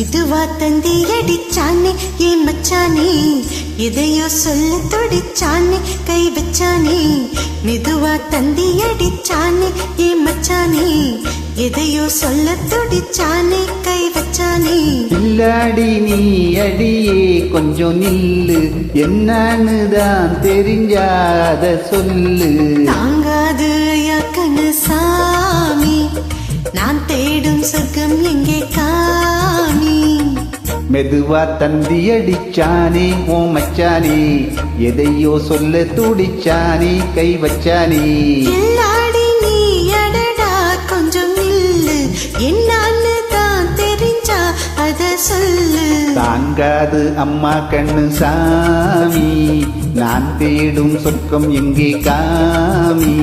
மெதுவா தந்தி அடிச்சானே ஏன் மச்சானே? எதையோ சொல்ல துடிச்சானே கை வச்சானே? மெதுவா தந்தி அடிச்சானே ஏன் மச்சானே? எதையோ சொல்ல துடிச்சானே கை வச்சானே? இல்லாடி நீ அடியே கொஞ்சம் நில்லு. என்னன்னு தான் தெரிஞ்சாத சொல்லு. தாங்காது ஐயா கண்ணு சாமி நான் தேடும் சொர்க்கம் எங்கே காமி மெதுவா தந்தி அடிச்சானே ஓ மச்சானே. எதையோ சொல்ல துடிச்சானே கை வச்சானே. எல்லாடி நீ அடடா கொஞ்சம் என்னான்னு தான் தெரிஞ்சா அத சொல்லு. தாங்காது அம்மா கண்ணு சாமி. நான் தேடும் சொர்க்கம் எங்கே காமி?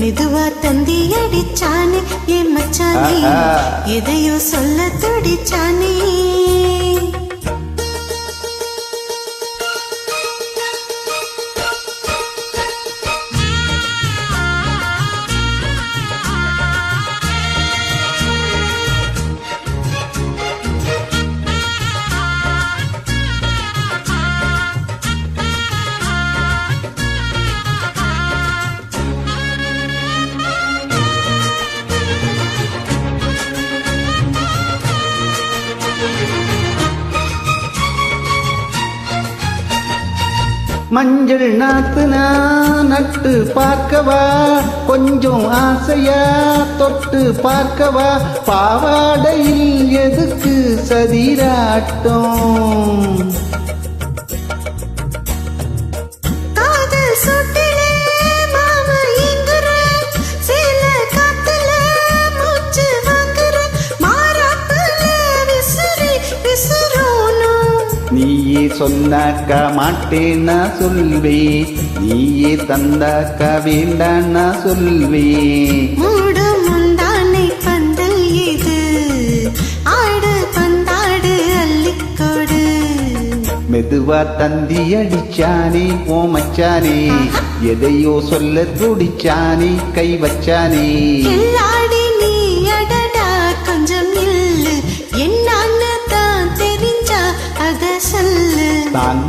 மெதுவா தந்தி அடிச்சானே என் மச்சானே. எதையோ சொல்ல துடிச்சானே மஞ்சள் நாத்து நான் நட்டு பார்க்கவா? கொஞ்சம் ஆசையா தொட்டு பார்க்கவா? பாவாடையில் எதுக்கு சதிராட்டம்? நீயே சொன்னாக்கா மாட்டேன்னா சொல்வே நீயே தந்தாக்கா வேண்டான்னா சொல்வே மெதுவா தந்தி அடிச்சானே ஓ மச்சானே. எதையோ சொல்ல துடிச்சானே கை வச்சானே.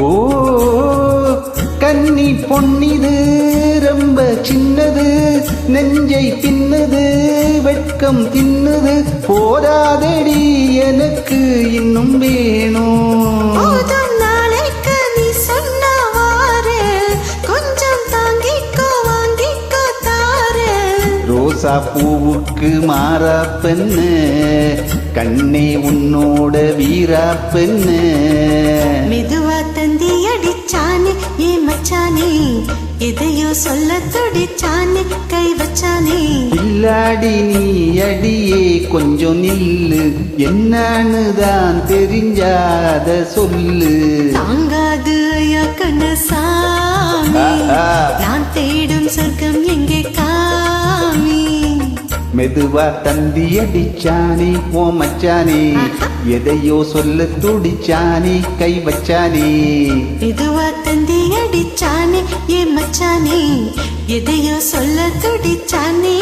ஓ கன்னி பொன்னிது ரொம்ப சின்னது நெஞ்சை பின்னது வெட்கம் தின்னுது போதாதடி எனக்கு இன்னும் வேணும். ரோசா பூவுக்கு மாறா பெண்ணு கண்ணே உன்னோட வீரா பெண்ணு. மெதுவா ஏ மச்சானே எதையோ சொல்ல துடிச்சானே கை வச்சானே. இல்லாடி நீ அடியே கொஞ்சம் நில்லு. என்னன்னு தான் தெரிஞ்சாத சொல்லு. தாங்காது ஐயா கண்ணசாமி. நான் தேடும் சொர்க்கம் எங்கே காமி? மெதுவா தந்தி அடிச்சானே ஓ மச்சானே. எதையோ சொல்ல துடிச்சானே கை வச்சானே. மெதுவா துடிச்சானே ஏ மச்சானே? எதையோ சொல்ல துடிச்சானே?